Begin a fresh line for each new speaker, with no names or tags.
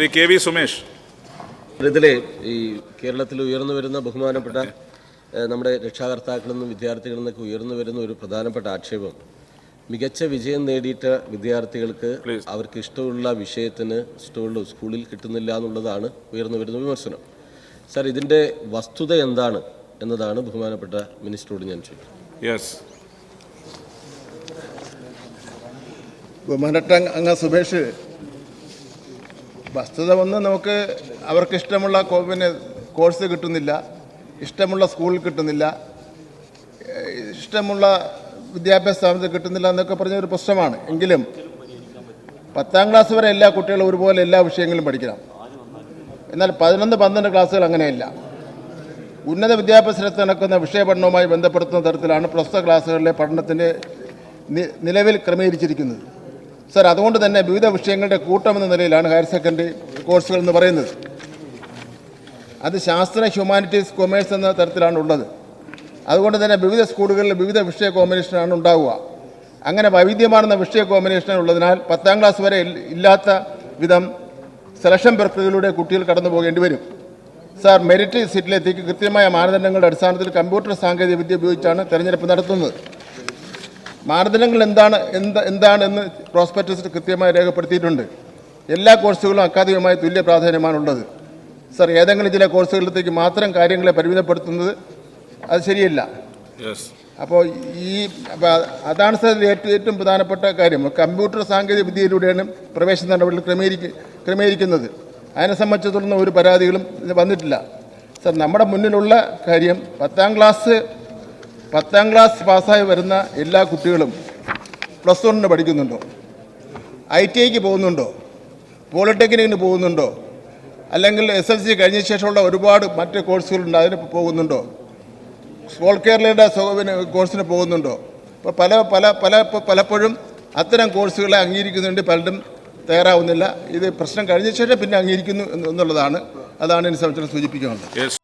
Shri K V Sumesh.
ഇതിലെ ഈ കേരളത്തിൽ ഉയർന്നു വരുന്ന ബഹുമാനപ്പെട്ട നമ്മുടെ രക്ഷാകർത്താക്കളിൽ നിന്നും വിദ്യാർത്ഥികളിൽ നിന്നൊക്കെ ഉയർന്നു വരുന്ന ഒരു പ്രധാനപ്പെട്ട ആക്ഷേപം. മികച്ച വിജയം നേടിയിട്ട വിദ്യാർത്ഥികൾക്ക് അവർക്ക് ഇഷ്ടമുള്ള വിഷയത്തിന് ഇഷ്ടമുള്ള സ്കൂളിൽ കിട്ടുന്നില്ല എന്നുള്ളതാണ് ഉയർന്നു വരുന്ന വിമർശനം. സാർ ഇതിന്റെ വസ്തുത എന്താണ് എന്നതാണ് ബഹുമാനപ്പെട്ട മിനിസ്റ്ററോട് ഞാൻ ചോദിക്കുന്നത്.
യെസ്
ബഹുമാനപ്പെട്ട അങ്ങ് സുഭേഷ് വസ്തുത ഒന്ന് നമുക്ക് അവർക്ക് ഇഷ്ടമുള്ള പിന്നെ കോഴ്സ് കിട്ടുന്നില്ല ഇഷ്ടമുള്ള സ്കൂളിൽ കിട്ടുന്നില്ല ഇഷ്ടമുള്ള വിദ്യാഭ്യാസ സ്ഥാപനത്തിൽ കിട്ടുന്നില്ല എന്നൊക്കെ പറഞ്ഞ ഒരു പ്രശ്നമാണ്. എങ്കിലും പത്താം ക്ലാസ് വരെ എല്ലാ കുട്ടികളും ഒരുപോലെ എല്ലാ വിഷയങ്ങളും പഠിക്കണം. എന്നാൽ പതിനൊന്ന് പന്ത്രണ്ട് ക്ലാസ്സുകൾ അങ്ങനെയല്ല. ഉന്നത വിദ്യാഭ്യാസത്തിൽ നടക്കുന്ന വിഷയപഠനവുമായി ബന്ധപ്പെടുത്തുന്ന തരത്തിലാണ് പ്രസ്തുത ക്ലാസ്സുകളിലെ പഠനത്തിന്റെ നിലവിൽ ക്രമീകരിച്ചിരിക്കുന്നത്. സർ അതുകൊണ്ട് തന്നെ വിവിധ വിഷയങ്ങളുടെ കൂട്ടം എന്ന നിലയിലാണ് ഹയർ സെക്കൻഡറി കോഴ്സുകൾ എന്ന് പറയുന്നത്. അത് ശാസ്ത്ര ഹ്യൂമാനിറ്റീസ് കൊമേഴ്സ് എന്ന തരത്തിലാണ് ഉള്ളത്. അതുകൊണ്ട് തന്നെ വിവിധ സ്കൂളുകളിൽ വിവിധ വിഷയ കോമ്പിനേഷനാണ് ഉണ്ടാവുക. അങ്ങനെ വൈവിധ്യമാർന്ന വിഷയ കോമ്പിനേഷൻ ഉള്ളതിനാൽ പത്താം ക്ലാസ് വരെ ഇല്ലാത്ത വിധം സെലക്ഷൻ പ്രക്രിയയിലൂടെ കുട്ടികൾ കടന്നു പോകേണ്ടി വരും. സാർ മെറിറ്റ് സീറ്റിലെത്തിക്ക് കൃത്യമായ മാനദണ്ഡങ്ങളുടെ അടിസ്ഥാനത്തിൽ കമ്പ്യൂട്ടർ സാങ്കേതിക വിദ്യ ഉപയോഗിച്ചാണ് തെരഞ്ഞെടുപ്പ് നടത്തുന്നത്. മാനദണ്ഡങ്ങൾ എന്താണ് എന്ത് എന്താണെന്ന് പ്രോസ്പെക്ടസ് കൃത്യമായി രേഖപ്പെടുത്തിയിട്ടുണ്ട്. എല്ലാ കോഴ്സുകളും അക്കാദമികമായി തുല്യ പ്രാധാന്യമാണുള്ളത്. സർ ഏതെങ്കിലും ചില കോഴ്സുകളിലേക്ക് മാത്രം കാര്യങ്ങളെ പരിമിതപ്പെടുത്തുന്നത് അത് ശരിയല്ല. അപ്പോൾ ഈ അതാണ് സാർ ഏറ്റവും പ്രധാനപ്പെട്ട കാര്യം. കമ്പ്യൂട്ടർ സാങ്കേതിക വിദ്യയിലൂടെയാണ് പ്രവേശന നടപടികൾ ക്രമീകരിക്ക ക്രമീകരിക്കുന്നത്. അതിനെ സംബന്ധിച്ചിടത്തോളം ഒരു പരാതികളും വന്നിട്ടില്ല. സർ നമ്മുടെ മുന്നിലുള്ള കാര്യം പത്താം ക്ലാസ് പത്താം ക്ലാസ് പാസ്സായി വരുന്ന എല്ലാ കുട്ടികളും പ്ലസ് വണ്ണിന് പഠിക്കുന്നുണ്ടോ? ഐ ടി ഐക്ക് പോകുന്നുണ്ടോ? പോളിടെക്നിക്കിന് പോകുന്നുണ്ടോ? അല്ലെങ്കിൽ എസ് എൽ സി കഴിഞ്ഞ ശേഷമുള്ള ഒരുപാട് മറ്റ് കോഴ്സുകളുണ്ട് അതിന് പോകുന്നുണ്ടോ? സ്കോൾ കേരളയുടെ കോഴ്സിന് പോകുന്നുണ്ടോ? ഇപ്പോൾ പല പല പല പലപ്പോഴും അത്തരം കോഴ്സുകളെ അംഗീകരിക്കുന്നുണ്ട് പലരും തയ്യാറാവുന്നില്ല. ഇത് പ്രശ്നം കഴിഞ്ഞ ശേഷം പിന്നെ അംഗീകരിക്കുന്നു എന്നുള്ളതാണ്. അതാണ് എന്നെ സംബന്ധിച്ചിടത്തോളം സൂചിപ്പിക്കാനുള്ളത്.
യെസ്